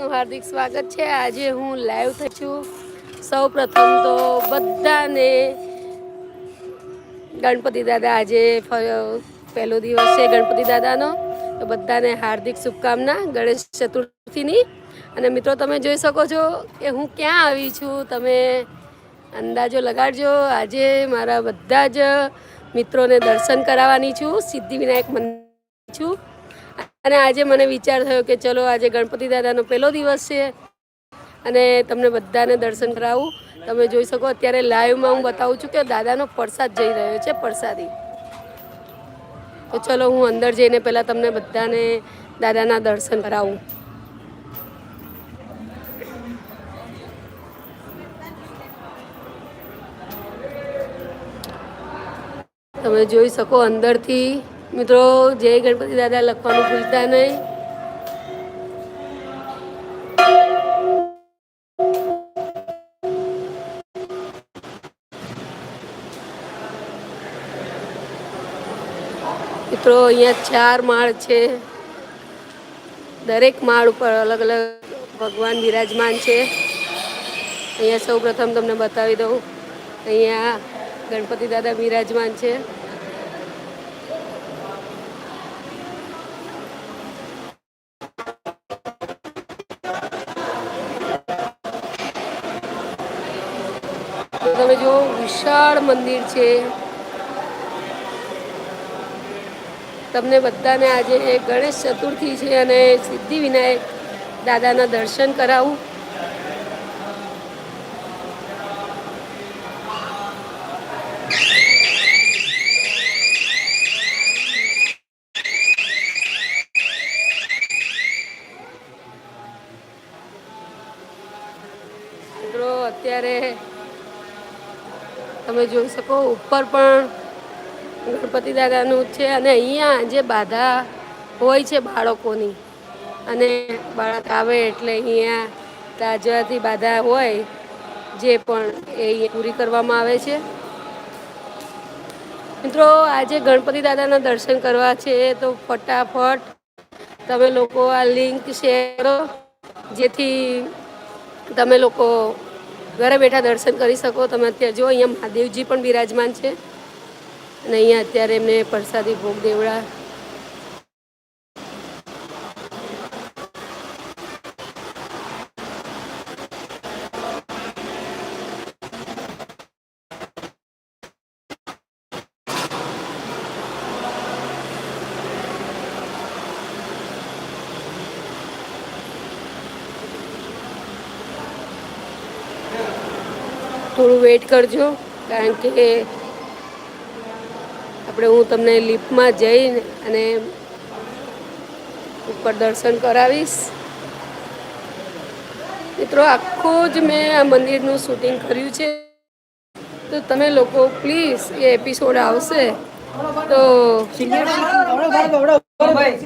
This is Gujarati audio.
આપનું હાર્દિક સ્વાગત છે. આજે હું લાઈવ થઈ છું. સૌ પ્રથમ તો બધાને ગણપતિ દાદા આજે પહેલો દિવસ છે ગણપતિ દાદાનો. તો બધાને હાર્દિક શુભકામના, ગણેશ ચતુર્થીની. અને મિત્રો, તમે જોઈ શકો છો કે હું ક્યાં આવી છું. તમે અંદાજો લગાડજો. આજે મારા બધા જ મિત્રોને દર્શન કરાવવાની છું. સિદ્ધિવિનાયક મંદિર છું. અને આજે મને વિચાર થયો કે ચલો આજે ગણપતિ દાદાનો પહેલો દિવસ છે. અને તમને બધાને દર્શન કરાવું. તમે જોઈ શકો અત્યારે લાઈવમાં હું બતાવું છું કે દાદાનો પ્રસાદ જઈ રહ્યો છે પ્રસાદી. તો ચલો હું અંદર જઈને પહેલાં તમને બધાને દાદાના દર્શન કરાવું. તમે જોઈ શકો અંદરથી મિત્રો, જય ગણપતિ દાદા, લખવાનું ભૂલતા નહીં. મિત્રો, અહીંયા ચાર માળ છે. દરેક માળ ઉપર અલગ અલગ ભગવાન બિરાજમાન છે. અહીંયા સૌ પ્રથમ તમને બતાવી દઉં. અહીંયા ગણપતિ દાદા બિરાજમાન છે. તમે જો વિશાળ મંદિર છે. તમને બધાને આજે ગણેશ ચતુર્થી છે અને સિદ્ધિ વિનાયક દાદાના દર્શન કરાવું. અત્યારે તમે જોઈ શકો, ઉપર પણ ગણપતિ દાદાનું છે અને અહીંયા જે બાધા હોય છે બાળકોની, અને બાળક આવે એટલે અહીંયા તાજવાથી બાધા હોય, જે પણ એ પૂરી કરવામાં આવે છે. મિત્રો, આજે ગણપતિ દાદાના દર્શન કરવા છે, તો ફટાફટ તમે લોકો આ લિંક શેર કરો, જેથી તમે લોકો ઘરે બેઠા દર્શન કરી શકો. તમે અત્યારે જો અહીંયા મહાદેવજી પણ બિરાજમાન છે. અને અહીંયા અત્યારે એમને પ્રસાદી ભોગ દેવડા થોડું વેઇટ કરજો કારણ કે આપણે હું તમને લિફ્ટમાં જઈને અને ઉપર દર્શન કરાવીશ. મિત્રો આખું જ મેં આ મંદિરનું શૂટિંગ કર્યું છે. તો તમે લોકો પ્લીઝ એ એપિસોડ આવશે. તો ભાઈ.